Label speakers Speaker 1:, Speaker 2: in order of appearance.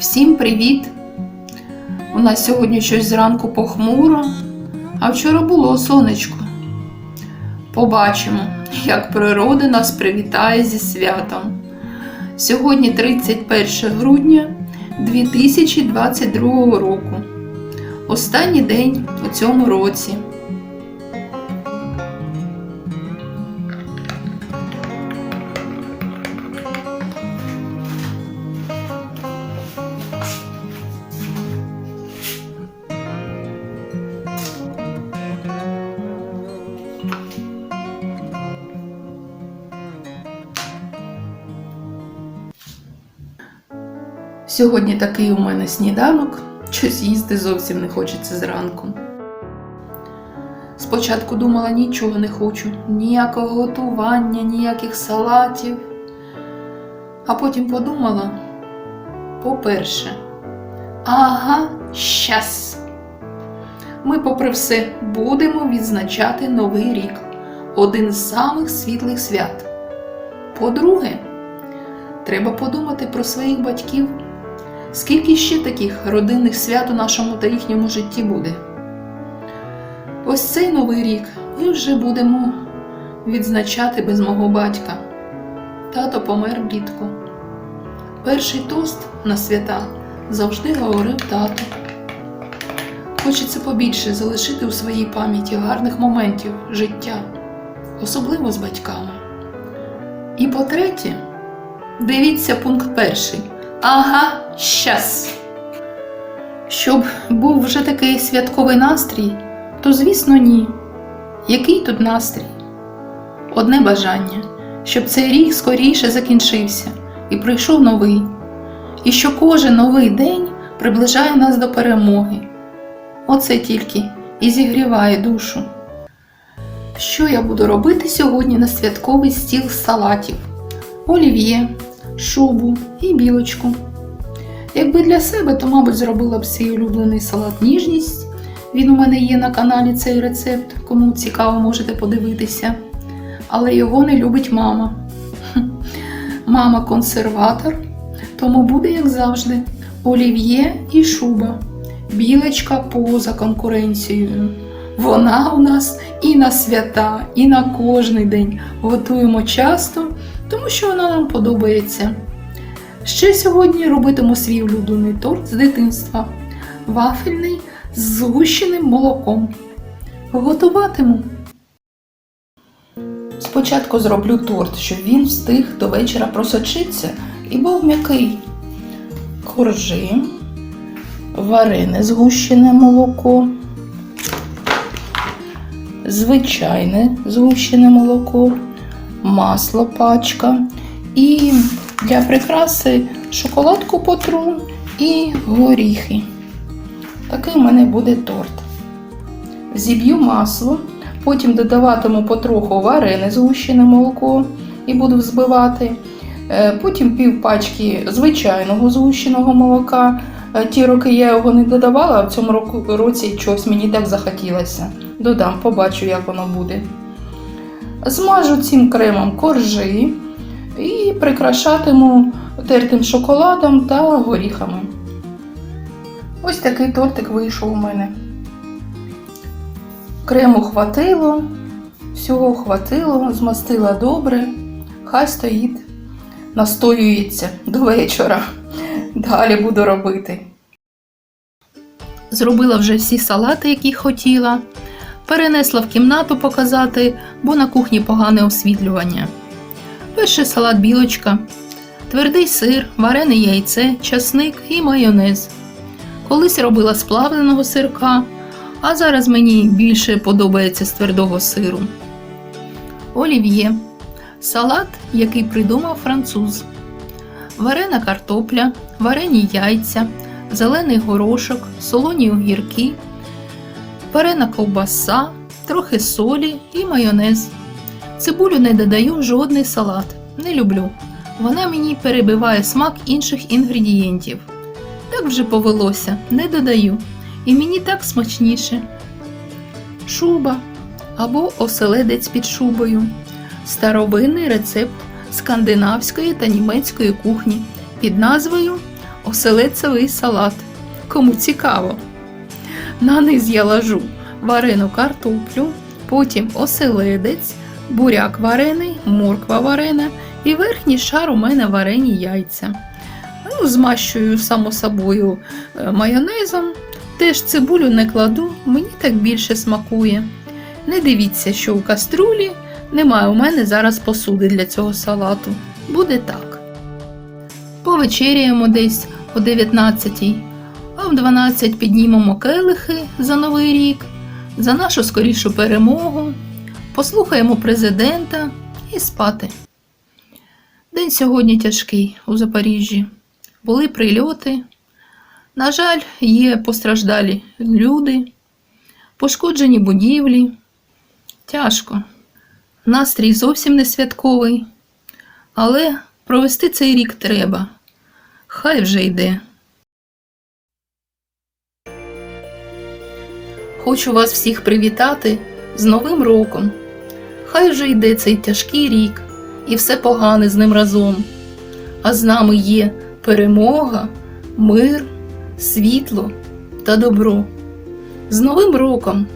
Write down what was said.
Speaker 1: Всім привіт! У нас сьогодні щось зранку похмуро, а вчора було сонечко. Побачимо, як природа нас привітає зі святом. Сьогодні 31 грудня 2022 року. Останній день у цьому році. Сьогодні такий у мене сніданок, щось їсти зовсім не хочеться зранку. Спочатку думала, нічого не хочу, ніякого готування, ніяких салатів. А потім подумала: по-перше, ага, щас. Ми, попри все, будемо відзначати Новий рік, один з самих світлих свят. По-друге, треба подумати про своїх батьків. Скільки ще таких родинних свят у нашому та їхньому житті буде? Ось цей новий рік ми вже будемо відзначати без мого батька. Тато помер влітку. Перший тост на свята завжди говорив тато. Хочеться побільше залишити у своїй пам'яті гарних моментів життя, особливо з батьками. І по-третє, дивіться пункт перший. Ага, щас. Щоб був вже такий святковий настрій, то звісно ні. Який тут настрій? Одне бажання, щоб цей рік скоріше закінчився і прийшов новий, і що кожен новий день приближає нас до перемоги. Оце тільки і зігріває душу. Що я буду робити сьогодні на святковий стіл салатів? Олів'є, шубу і білочку. Якби для себе, то, мабуть, зробила б свій улюблений салат ніжність. Він у мене є на каналі цей рецепт, кому цікаво, можете подивитися. Але його не любить мама. Мама консерватор, тому буде, як завжди, олів'є і шуба. Білочка поза конкуренцією. Вона у нас і на свята, і на кожний день готуємо часто, тому що вона нам подобається. Ще сьогодні робитиму свій улюблений торт з дитинства. Вафельний з згущеним молоком. Готуватиму. Спочатку зроблю торт, щоб він встиг до вечора просочитися і був м'який. Коржи, варене згущене молоко, звичайне згущене молоко, масло пачка і для прикраси шоколадку потру і горіхи. Такий в мене буде торт. Зіб'ю масло, потім додаватиму потроху варене згущене молоко і буду взбивати. Е, Потім пів пачки звичайного згущеного молока. Е, Ті роки я його не додавала, а в цьому році щось мені так захотілося. Додам, побачу, як воно буде. Змажу цим кремом коржі і прикрашатиму тертим шоколадом та горіхами. Ось такий тортик вийшов у мене. Крему хватило, всього хватило, змастила добре, хай стоїть, настоюється до вечора. Далі буду робити. Зробила вже всі салати, які хотіла. Перенесла в кімнату показати, бо на кухні погане освітлювання. Перший салат білочка, твердий сир, варене яйце, часник і майонез. Колись робила з плавленого сирка, а зараз мені більше подобається з твердого сиру. Олів'є салат, який придумав француз. Варена картопля, варені яйця, зелений горошок, солоні огірки, варена ковбаса, трохи солі і майонез. Цибулю не додаю жодний салат. Не люблю. Вона мені перебиває смак інших інгредієнтів. Так вже повелося, не додаю. І мені так смачніше. Шуба або оселедець під шубою. Старовинний рецепт скандинавської та німецької кухні під назвою оселедцевий салат. Кому цікаво. На низ я ложу варену картоплю, потім оселедець, буряк варений, морква варена і верхній шар у мене варені яйця. Ну, змащую, само собою, е, майонезом. Теж цибулю не кладу, мені так більше смакує. Не дивіться, що у каструлі немає у мене зараз посуди для цього салату. Буде так. Повечеряємо десь о 19 а в 12 піднімемо келихи за Новий рік, за нашу скорішу перемогу, послухаємо президента і спати. День сьогодні тяжкий у Запоріжжі. Були прильоти. На жаль, є постраждалі люди, пошкоджені будівлі. Тяжко. Настрій зовсім не святковий, але провести цей рік треба. Хай вже йде. Хочу вас всіх привітати з Новим роком. Хай вже йде цей тяжкий рік, і все погане з ним разом. А з нами є перемога, мир, світло та добро. З Новим роком!